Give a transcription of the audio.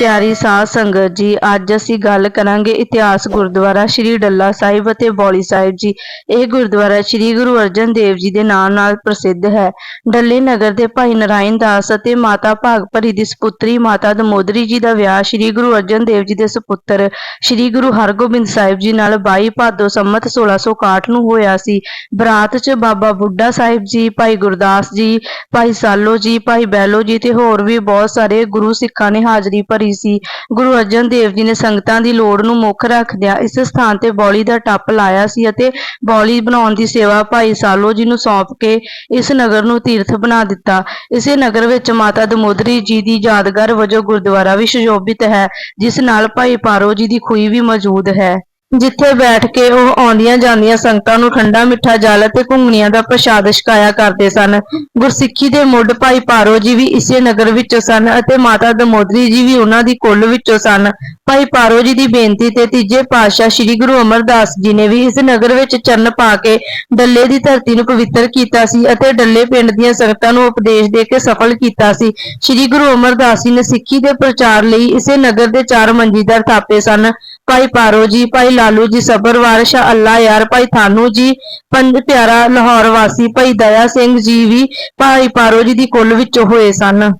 ਪਿਆਰੀ ਸਾਧ ਸੰਗਤ ਜੀ, ਅੱਜ ਅਸੀਂ ਗੱਲ ਕਰਾਂਗੇ ਇਤਿਹਾਸ ਗੁਰਦੁਆਰਾ ਸ਼੍ਰੀ ਡੱਲਾ ਸਾਹਿਬ ਅਤੇ ਬੌਲੀ ਸਾਹਿਬ ਜੀ। ਇਹ ਗੁਰਦੁਆਰਾ ਸ਼੍ਰੀ ਗੁਰੂ ਅਰਜਨ ਦੇਵ ਜੀ ਦੇ ਨਾਮ ਨਾਲ ਪ੍ਰਸਿੱਧ ਹੈ। ਡੱਲੇ ਨਗਰ ਦੇ ਭਾਈ ਨਰਾਇਣ ਦਾਸ ਅਤੇ ਮਾਤਾ ਭਾਗਭਰੀ ਦੀ ਸੁਪੁੱਤਰੀ ਮਾਤਾ ਦਮੋਦਰੀ ਜੀ ਦਾ ਵਿਆਹ ਸ਼੍ਰੀ ਗੁਰੂ ਅਰਜਨ ਦੇਵ ਜੀ ਦੇ ਸੁਪੁੱਤਰ ਸ਼੍ਰੀ ਗੁਰੂ ਹਰਗੋਬਿੰਦ ਸਾਹਿਬ ਜੀ ਨਾਲ 22 ਭਾਦੋ ਸੰਮਤ 1661 ਨੂੰ ਹੋਇਆ ਸੀ। ਬਰਾਤ 'ਚ ਬਾਬਾ ਬੁੱਢਾ ਸਾਹਿਬ ਜੀ, ਭਾਈ ਗੁਰਦਾਸ ਜੀ, ਭਾਈ ਸਾਲੋ ਜੀ, ਭਾਈ ਬੈਲੋ ਜੀ ਤੇ ਹੋਰ ਵੀ ਬਹੁਤ ਸਾਰੇ ਗੁਰੂ ਸਿੱਖਾਂ ਨੇ ਹਾਜ਼ਰੀ ਭਰੀ ਸੀ। ਗੁਰੂ ਅਰਜਨ ਦੇਵ ਜੀ ਨੇ ਸੰਗਤਾਂ ਦੀ ਲੋੜ ਨੂੰ ਮੁੱਖ ਰੱਖਦਿਆਂ ਇਸ ਸਥਾਨ ਤੇ ਬੌਲੀ ਦਾ ਟੱਪ ਲਾਇਆ ਸੀ ਅਤੇ ਬੌਲੀ ਬਣਾਉਣ ਦੀ ਸੇਵਾ ਭਾਈ ਸਾਲੋ ਜੀ ਨੂੰ ਸੌਂਪ ਕੇ ਇਸ ਨਗਰ ਨੂੰ ਤੀਰਥ ਬਣਾ ਦਿੱਤਾ। ਇਸੇ ਨਗਰ ਵਿੱਚ ਮਾਤਾ ਦਮੋਦਰੀ ਜੀ ਦੀ ਯਾਦਗਾਰ ਵਜੋਂ ਗੁਰਦੁਆਰਾ ਵੀ ਸੁਸ਼ੋਭਿਤ ਹੈ, ਜਿਸ ਨਾਲ ਭਾਈ ਪਾਰੋ ਜੀ ਦੀ ਖੂਹੀ ਵੀ ਮੌਜੂਦ ਹੈ। ਜਿੱਥੇ ਬੈਠ ਕੇ ਉਹ ਆਉਂਦੀਆਂ ਜਾਂਦੀਆਂ ਸੰਗਤਾਂ ਨੂੰ ਠੰਡਾ ਮਿੱਠਾ ਜਲ ਅਤੇ ਘੁੰਗਣੀਆਂ ਦਾ ਪ੍ਰਸ਼ਾਦ ਛਕਾਇਆ ਕਰਦੇ ਸਨ। ਗੁਰਸਿੱਖੀ ਦੇ ਮੁੱਢ ਭਾਈ ਪਾਰੋ ਜੀ ਵੀ ਇਸੇ ਨਗਰ ਵਿੱਚੋਂ ਸਨ ਅਤੇ ਮਾਤਾ ਦਮੋਦਰੀ ਜੀ ਵੀ ਉਹਨਾਂ ਦੀ ਕੁੱਲ ਵਿੱਚੋਂ ਸਨ। ਭਾਈ ਪਾਰੋ ਜੀ ਦੀ ਬੇਨਤੀ ਤੇ ਤੀਜੇ ਪਾਤਸ਼ਾਹ ਸ੍ਰੀ ਗੁਰੂ ਅਮਰਦਾਸ ਜੀ ਨੇ ਵੀ ਇਸ ਨਗਰ ਵਿੱਚ ਚਰਨ ਪਾ ਕੇ ਡੱਲੇ ਦੀ ਧਰਤੀ ਨੂੰ ਪਵਿੱਤਰ ਕੀਤਾ ਸੀ ਅਤੇ ਡੱਲੇ ਪਿੰਡ ਦੀਆਂ ਸੰਗਤਾਂ ਨੂੰ ਉਪਦੇਸ਼ ਦੇ ਕੇ ਸਫਲ ਕੀਤਾ ਸੀ। ਸ੍ਰੀ ਗੁਰੂ ਅਮਰਦਾਸ ਜੀ ਨੇ ਸਿੱਖੀ ਦੇ ਪ੍ਰਚਾਰ ਲਈ ਇਸੇ ਨਗਰ ਦੇ ਚਾਰ ਮੰਜੀਦਾਰ ਥਾਪੇ ਸਨ। ਭਾਈ ਪਾਰੋ ਜੀ, ਭਾਈ ਲਾਲੂ ਜੀ ਸਬਰਵਾਰ ਸ਼ਾਹ ਅੱਲਾ ਯਾਰ, ਭਾਈ ਥਾਨੂ ਜੀ, ਪੰਜ ਪਿਆਰਾ ਲਾਹੌਰ ਵਾਸੀ, ਭਾਈ ਦਇਆ ਸਿੰਘ ਜੀ ਵੀ ਭਾਈ ਪਾਰੋ ਜੀ ਦੀ ਕੁੱਲ ਵਿੱਚੋਂ ਹੋਏ ਸਨ।